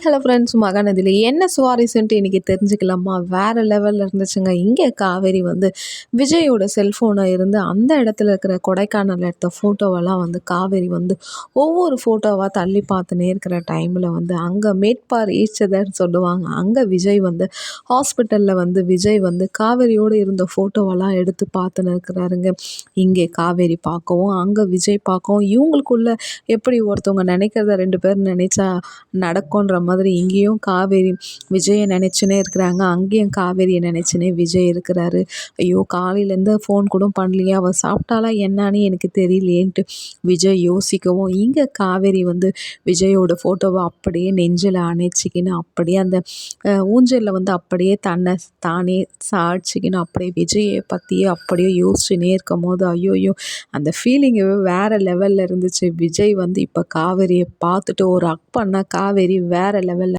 Hello friends மகாநதியில் என்ன சுவாரஸ்யன்ட்டு இன்றைக்கி தெரிஞ்சுக்கலாமா? வேறு லெவலில் இருந்துச்சுங்க. இங்கே காவேரி வந்து விஜயோட செல்ஃபோனை இருந்து அந்த இடத்துல இருக்கிற கொடைக்கானல் எடுத்த ஃபோட்டோவெல்லாம் வந்து காவேரி வந்து ஒவ்வொரு ஃபோட்டோவாக தள்ளி பார்த்துனே இருக்கிற டைமில் வந்து அங்கே மேட்பார் ஈச்சதர்னு சொல்லுவாங்க. அங்கே விஜய் வந்து ஹாஸ்பிட்டலில் வந்து விஜய் வந்து காவேரியோடு இருந்த ஃபோட்டோவெல்லாம் எடுத்து பார்த்துன்னு இருக்கிறாருங்க. இங்கே காவேரி பார்க்கவும் அங்கே விஜய் பார்க்கவும் இவங்களுக்குள்ள எப்படி ஒருத்தவங்க நினைக்கிறத ரெண்டு பேர் நினைச்சா நடக்கும்ன்ற மாதிரி இங்கேயும் காவேரி விஜயை நினச்சினே இருக்கிறாங்க. அங்கேயும் காவேரியை நினச்சினே விஜய் இருக்கிறாரு. ஐயோ காலையிலேருந்து ஃபோன் கூட பண்ணலையே. அவள் சாப்பிட்டாலா என்னான்னு எனக்கு தெரியலேன்ட்டு விஜய் யோசிக்கவும் இங்கே காவேரி வந்து விஜயோட ஃபோட்டோவை அப்படியே நெஞ்சில் அணைச்சிக்கின்னு அப்படியே அந்த ஊஞ்சலில் வந்து அப்படியே தன்னை தானே சாட்சிக்கின்னு அப்படியே விஜயை பற்றியே அப்படியே யோசிச்சுனே இருக்கும் போது ஐயோயோ அந்த ஃபீலிங்கு வேறு லெவலில் இருந்துச்சு. விஜய் வந்து இப்போ காவேரியை பார்த்துட்டு ஒரு அக் பண்ணால் காவேரி வேறு லெவலில்